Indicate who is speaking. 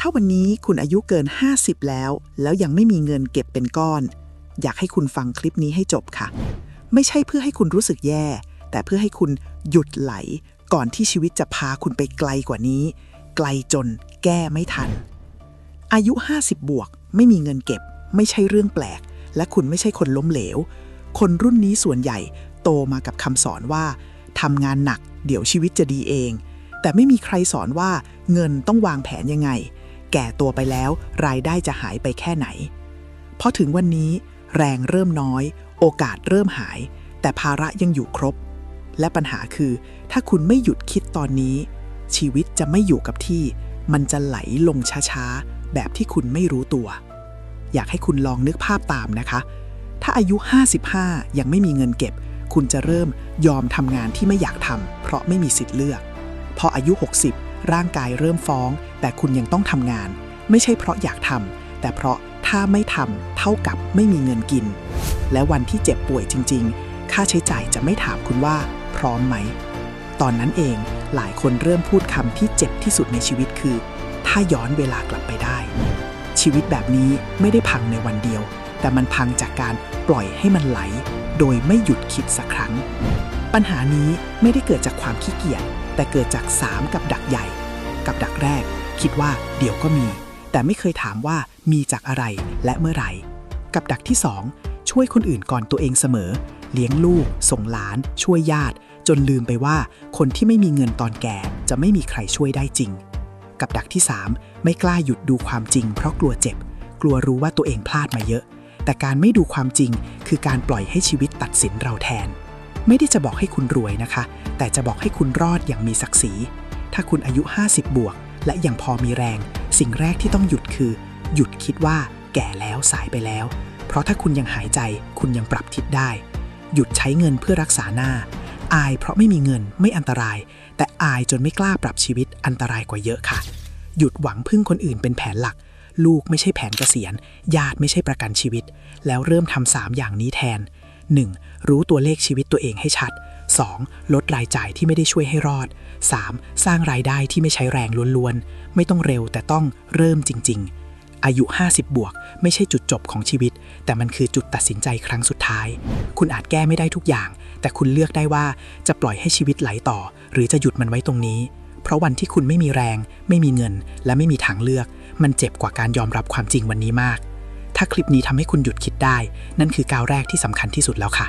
Speaker 1: ถ้าวันนี้คุณอายุเกิน 50 แล้ว แล้วยังไม่มีเงินเก็บเป็นก้อน อยากให้คุณฟังคลิปนี้ให้จบค่ะ ไม่ใช่เพื่อให้คุณรู้สึกแย่ แต่เพื่อให้คุณหยุดไหล ก่อนที่ชีวิตจะพาคุณไปไกลกว่านี้ ไกลจนแก้ไม่ทัน อายุ 50 บวก ไม่มีเงินเก็บ ไม่ใช่เรื่องแปลก และคุณไม่ใช่คนล้มเหลว คนรุ่นนี้ส่วนใหญ่โตมากับคำสอนว่าทำงานหนัก เดี๋ยวชีวิตจะดีเอง แต่ไม่มีใครสอนว่าเงินต้องวางแผนยังไง แก่ตัวไปแล้ว รายได้จะหายไปแค่ไหน พอถึงวันนี้ แรงเริ่มน้อย โอกาสเริ่มหาย แต่ภาระยังอยู่ครบ และปัญหาคือ ถ้าคุณไม่หยุดคิดตอนนี้ ชีวิตจะไม่อยู่กับที่ มันจะไหลลงช้าๆ แบบที่คุณไม่รู้ตัว อยากให้คุณลองนึกภาพตามนะคะ ถ้าอายุ 55 ยังไม่มีเงินเก็บ คุณจะเริ่มยอมทำงานที่ไม่อยากทำเพราะไม่มีสิทธิ์เลือก พออายุ 60 ร่างกายเริ่มฟ้อง แต่คุณยังต้องทำงาน ไม่ใช่เพราะอยากทำแต่เพราะถ้าไม่ทำเท่ากับไม่มีเงินกิน และวันที่เจ็บป่วยจริง ๆ ค่าใช้จ่ายจะไม่ถามคุณว่า พร้อมไหม ตอนนั้นเองหลายคนเริ่มพูดคำที่เจ็บที่สุดในชีวิตคือ ถ้าย้อนเวลากลับไปได้ ชีวิตแบบนี้ไม่ได้พังในวันเดียว แต่มันพังจากการปล่อยให้มันไหล โดยไม่หยุดคิดสักครั้ง ปัญหานี้ไม่ได้เกิดจากความขี้เกียจ แต่เกิดจากสามกับดักใหญ่ กับดักแรก คิดว่าเดี๋ยวก็มี แต่ไม่เคยถามว่ามีจากอะไรและเมื่อไหร่ กับดักที่สองช่วยคนอื่นก่อนตัวเองเสมอ เลี้ยงลูก ส่งหลาน ช่วยญาติ จนลืมไปว่าคนที่ไม่มีเงินตอนแก่ จะไม่มีใครช่วยได้จริง กับดักที่ 3 ไม่กล้าหยุดดูความจริง เพราะกลัวเจ็บ กลัวรู้ว่าตัวเองพลาดมาเยอะ แต่การไม่ดูความจริง คือการปล่อยให้ชีวิตตัดสินเราแทน ไม่ได้จะบอกให้คุณรวยนะคะ แต่จะบอกให้คุณรอดอย่างมีศักดิ์ศรี ถ้าคุณอายุ 50 บวก และยังพอมีแรง สิ่งแรกที่ต้องหยุดคือ หยุดคิดว่า แก่แล้วสายไปแล้ว เพราะถ้าคุณยังหายใจ คุณยังปรับทิศได้ หยุดใช้เงินเพื่อรักษาหน้า อายเพราะไม่มีเงินไม่อันตราย แต่อายจนไม่กล้าปรับชีวิตอันตรายกว่าเยอะค่ะ หยุดหวังพึ่งคนอื่นเป็นแผนหลัก ลูกไม่ใช่แผนเกษียณ ญาติไม่ใช่ประกันชีวิต แล้วเริ่มทำสามอย่างนี้แทน 1. รู้ตัวเลขชีวิตตัวเองให้ชัด 2. ลดรายจ่ายที่ไม่ได้ช่วยให้รอด 3. สร้างรายได้ที่ไม่ใช้แรงล้วนๆ ไม่ต้องเร็วแต่ต้องเริ่มจริง ๆ อายุ 50 บวก ไม่ใช่จุดจบของชีวิต แต่มันคือจุดตัดสินใจครั้งสุดท้าย คุณอาจแก้ไม่ได้ทุกอย่าง แต่คุณเลือกได้ว่าจะปล่อยให้ชีวิตไหลต่อ หรือจะหยุดมันไว้ตรงนี้ เพราะวันที่คุณไม่มีแรง ไม่มีเงิน และไม่มีทางเลือก มันเจ็บกว่าการยอมรับความจริงวันนี้มาก ถ้าคลิปนี้ทำให้คุณหยุดคิดได้ นั่นคือก้าวแรกที่สำคัญที่สุดแล้วค่ะ